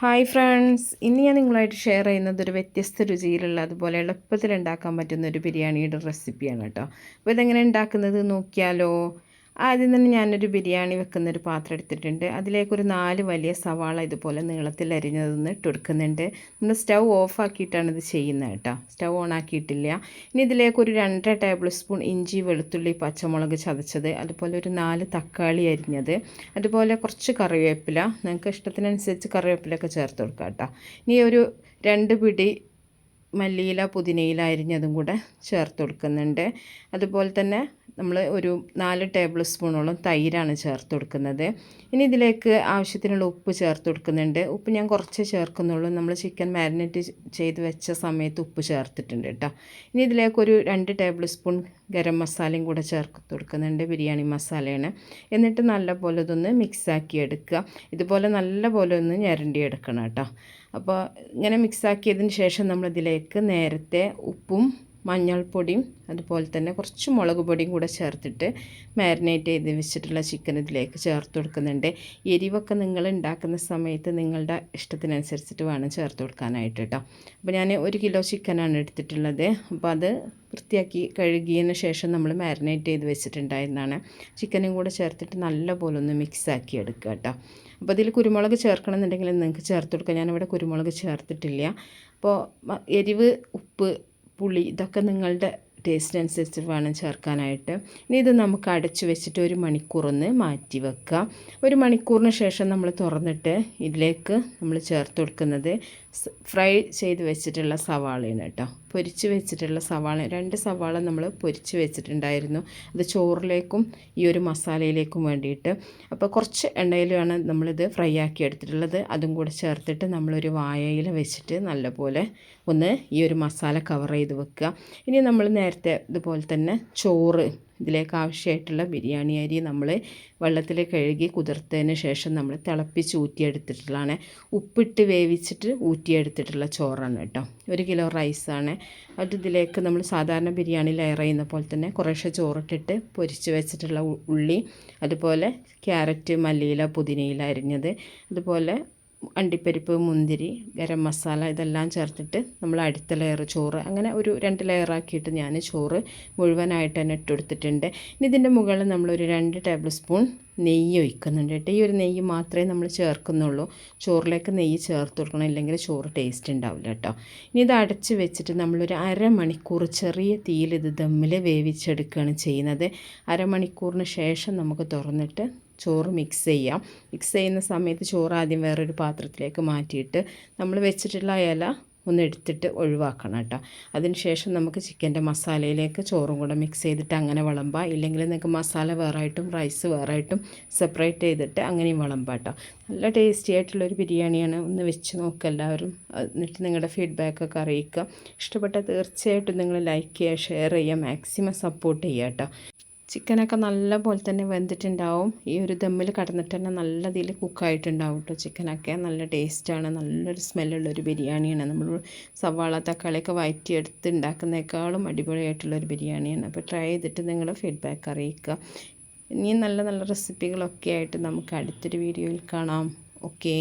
Hi friends ഇന്ന് ഞാൻ നിങ്ങളായിട്ട് ഷെയർ ചെയ്യുന്നത് ഒരു വ്യത്യസ്ത രുചിയിലുള്ള അതുപോലെ എളുപ്പത്തിൽ ഉണ്ടാക്കാൻ പറ്റുന്ന ഒരു ബിരിയാണിയുടെ റെസിപ്പിയാണ് കേട്ടോ. അപ്പോൾ ഇതെങ്ങനെ ഉണ്ടാക്കുന്നത് നോക്കിയാലോ. ആദ്യം തന്നെ ഞാനൊരു ബിരിയാണി വെക്കുന്ന ഒരു പാത്രം എടുത്തിട്ടുണ്ട്. അതിലേക്കൊരു നാല് വലിയ സവാള ഇതുപോലെ നീളത്തിൽ അരിഞ്ഞതൊന്ന് ഇട്ട് കൊടുക്കുന്നുണ്ട്. നമ്മൾ സ്റ്റൗ ഓഫ് ആക്കിയിട്ടാണ് ഇത് ചെയ്യുന്നത് കേട്ടോ. സ്റ്റൗ ഓൺ ആക്കിയിട്ടില്ല. ഇനി ഇതിലേക്കൊരു രണ്ടര ടേബിൾ സ്പൂൺ ഇഞ്ചി വെളുത്തുള്ളി പച്ചമുളക് ചതച്ചത് അതുപോലെ ഒരു നാല് തക്കാളി അരിഞ്ഞത് അതുപോലെ കുറച്ച് കറിവേപ്പില. നിങ്ങൾക്ക് ഇഷ്ടത്തിനനുസരിച്ച് കറിവേപ്പിലൊക്കെ ചേർത്ത് കൊടുക്കാം കേട്ടോ. ഇനി ഒരു രണ്ട് പിടി മല്ലിയില പുതിനയില അരിഞ്ഞതും കൂടെ ചേർത്ത് കൊടുക്കുന്നുണ്ട്. അതുപോലെ തന്നെ നമ്മൾ ഒരു നാല് ടേബിൾ സ്പൂണോളം തൈരാണ് ചേർത്ത് കൊടുക്കുന്നത്. ഇനി ഇതിലേക്ക് ആവശ്യത്തിനുള്ള ഉപ്പ് ചേർത്ത് കൊടുക്കുന്നുണ്ട്. ഉപ്പ് ഞാൻ കുറച്ച് ചേർക്കുന്നുള്ളൂ. നമ്മൾ ചിക്കൻ മാരിനേറ്റ് ചെയ്ത് വെച്ച സമയത്ത് ഉപ്പ് ചേർത്തിട്ടുണ്ട് കേട്ടോ. ഇനി ഇതിലേക്ക് ഒരു രണ്ട് ടേബിൾ സ്പൂൺ ഗരം മസാലയും കൂടെ ചേർത്ത് കൊടുക്കുന്നുണ്ട്. ബിരിയാണി മസാലയാണ്. എന്നിട്ട് നല്ലപോലെ ഇതൊന്ന് മിക്സാക്കി എടുക്കുക. ഇതുപോലെ നല്ലപോലെ ഒന്ന് ഞരണ്ടി എടുക്കണം കേട്ടോ. അപ്പോൾ ഇങ്ങനെ മിക്സാക്കിയതിന് ശേഷം നമ്മളിതിലേക്ക് നേരത്തെ ഉപ്പും മഞ്ഞൾപ്പൊടിയും അതുപോലെ തന്നെ കുറച്ച് മുളക് പൊടിയും കൂടെ ചേർത്തിട്ട് മാരിനേറ്റ് ചെയ്ത് വെച്ചിട്ടുള്ള ചിക്കൻ ഇതിലേക്ക് ചേർത്ത് കൊടുക്കുന്നുണ്ട്. എരിവൊക്കെ നിങ്ങൾ ഉണ്ടാക്കുന്ന സമയത്ത് നിങ്ങളുടെ ഇഷ്ടത്തിനനുസരിച്ചിട്ട് വേണം ചേർത്ത് കൊടുക്കാനായിട്ട് കേട്ടോ അപ്പോൾ ഞാൻ ഒരു കിലോ ചിക്കനാണ് എടുത്തിട്ടുള്ളത്. അപ്പോൾ അത് വൃത്തിയാക്കി കഴുകിയതിന് ശേഷം നമ്മൾ മാരിനേറ്റ് ചെയ്ത് വെച്ചിട്ടുണ്ടായിരുന്നതാണ്. ചിക്കനും കൂടെ ചേർത്തിട്ട് നല്ലപോലെ ഒന്ന് മിക്സ് ആക്കി എടുക്കുക കേട്ടോ അപ്പോൾ ഇതിൽ കുരുമുളക് ചേർക്കണമെന്നുണ്ടെങ്കിൽ നിങ്ങൾക്ക് ചേർത്ത് കൊടുക്കാം. ഞാനിവിടെ കുരുമുളക് ചേർത്തിട്ടില്ല. അപ്പോൾ എരിവ് ഉപ്പ് പുളി ഇതൊക്കെ നിങ്ങളുടെ ടേസ്റ്റ് അനുസരിച്ച് വേണം ചേർക്കാനായിട്ട്. ഇനി ഇത് നമുക്ക് അടച്ചു വെച്ചിട്ട് ഒരു മണിക്കൂറൊന്ന് മാറ്റി വെക്കാം ഒരു മണിക്കൂറിന് ശേഷം നമ്മൾ തുറന്നിട്ട് ഇതിലേക്ക് നമ്മൾ ചേർത്ത് കൊടുക്കുന്നത് ഫ്രൈ ചെയ്ത് വെച്ചിട്ടുള്ള സവാളയാണ് കേട്ടോ. പൊരിച്ച് വെച്ചിട്ടുള്ള സവാള രണ്ട് സവാള നമ്മൾ പൊരിച്ച് വെച്ചിട്ടുണ്ടായിരുന്നു. അത് ചോറിലേക്കും ഈ ഒരു മസാലയിലേക്കും വേണ്ടിയിട്ട്. അപ്പോൾ കുറച്ച് എണ്ണയിലാണ് നമ്മളിത് ഫ്രൈ ആക്കി എടുത്തിട്ടുള്ളത്. അതും കൂടെ ചേർത്തിട്ട് നമ്മളൊരു വായയിൽ വെച്ചിട്ട് നല്ലപോലെ ഒന്ന് ഈ ഒരു മസാല കവർ ചെയ്ത് വെക്കുക. ഇനി നമ്മൾ നേരത്തെ ഇതുപോലെ തന്നെ ചോറ് ഇതിലേക്ക് ആവശ്യമായിട്ടുള്ള ബിരിയാണി അരി നമ്മൾ വെള്ളത്തിൽ കഴുകി കുതിർത്തതിന് ശേഷം നമ്മൾ തിളപ്പിച്ച് ഊറ്റിയെടുത്തിട്ടുള്ളതാണ്. ഉപ്പിട്ട് വേവിച്ചിട്ട് ഊറ്റിയെടുത്തിട്ടുള്ള ചോറാണ് കേട്ടോ. ഒരു കിലോ റൈസാണ്. അത് ഇതിലേക്ക് നമ്മൾ സാധാരണ ബിരിയാണി ലെയർ ചെയ്യുന്ന പോലെ തന്നെ കുറേശ്ശെ ചോറിട്ടിട്ട് പൊരിച്ച് വെച്ചിട്ടുള്ള ഉള്ളി അതുപോലെ ക്യാരറ്റ് മല്ലിയില പുതിനയില അരിഞ്ഞത് അതുപോലെ അണ്ടിപ്പരിപ്പ് മുന്തിരി ഗരം മസാല ഇതെല്ലാം ചേർത്തിട്ട് നമ്മൾ അടുത്ത ലെയർ ചോറ്. അങ്ങനെ ഒരു രണ്ട് ലെയറാക്കിയിട്ട് ഞാൻ ചോറ് മുഴുവനായിട്ട് തന്നെ ഇട്ടെടുത്തിട്ടുണ്ട് ഇനി ഇതിന്റെ മുകളിൽ നമ്മളൊരു രണ്ട് ടേബിൾ സ്പൂൺ നെയ്യ് ഒഴിക്കുന്നുണ്ട് കേട്ടോ. ഈ ഒരു നെയ്യ് മാത്രമേ നമ്മൾ ചേർക്കുന്നുള്ളൂ. ചോറിലേക്ക് നെയ്യ് ചേർത്ത് കൊടുക്കണം ഇല്ലെങ്കിൽ ചോറ് ടേസ്റ്റ് ഉണ്ടാവില്ല കേട്ടോ. ഇനി ഇത് അടച്ച് വെച്ചിട്ട് നമ്മളൊരു അരമണിക്കൂർ ചെറിയ തീയിൽ ഇത് ദമ്മിൽ വേവിച്ചെടുക്കുകയാണ് ചെയ്യുന്നത്. അരമണിക്കൂറിന് ശേഷം നമുക്ക് തുറന്നിട്ട് ചോറ് മിക്സ് ചെയ്യാം. മിക്സ് ചെയ്യുന്ന സമയത്ത് ചോറ് ആദ്യം വേറൊരു പാത്രത്തിലേക്ക് മാറ്റിയിട്ട് നമ്മൾ വെച്ചിട്ടുള്ള ഇല ഒന്ന് എടുത്തിട്ട് ഒഴിവാക്കണം കേട്ടോ. അതിനുശേഷം നമുക്ക് ചിക്കന്റെ മസാലയിലേക്ക് ചോറും കൂടെ മിക്സ് ചെയ്തിട്ട് അങ്ങനെ വിളമ്പാം. ഇല്ലെങ്കിൽ നിങ്ങൾക്ക് മസാല വേറായിട്ടും റൈസ് വേറായിട്ടും സെപ്പറേറ്റ് ചെയ്തിട്ട് അങ്ങനെയും വിളമ്പാം കേട്ടോ. നല്ല ടേസ്റ്റി ആയിട്ടുള്ളൊരു ബിരിയാണിയാണ്. ഒന്ന് വെച്ച് നോക്കുക എല്ലാവരും. എന്നിട്ട് നിങ്ങളുടെ ഫീഡ്ബാക്കൊക്കെ അറിയിക്കുക. ഇഷ്ടപ്പെട്ട തീർച്ചയായിട്ടും നിങ്ങൾ ലൈക്ക് ചെയ്യുക ഷെയർ ചെയ്യുക മാക്സിമം സപ്പോർട്ട് ചെയ്യുക കേട്ടോ. ചിക്കനൊക്കെ നല്ല പോലെ തന്നെ വെന്തിട്ടുണ്ടാവും. ഈ ഒരു ദമ്മിൽ കടന്നിട്ട് തന്നെ നല്ല ഇതിൽ കുക്കായിട്ടുണ്ടാവും കേട്ടോ ചിക്കനൊക്കെ. നല്ല ടേസ്റ്റാണ്. നല്ലൊരു സ്മെല്ലുള്ളൊരു ബിരിയാണിയാണ്. നമ്മൾ സവാള തക്കാളിയൊക്കെ വയറ്റിയെടുത്ത് ഉണ്ടാക്കുന്നേക്കാളും അടിപൊളിയായിട്ടുള്ളൊരു ബിരിയാണിയാണ്. അപ്പോൾ ട്രൈ ചെയ്തിട്ട് നിങ്ങൾ ഫീഡ്ബാക്ക് അറിയിക്കുക. ഇനിയും നല്ല നല്ല റെസിപ്പികളൊക്കെ ആയിട്ട് നമുക്ക് അടുത്തൊരു വീഡിയോയിൽ കാണാം. ഓക്കേ.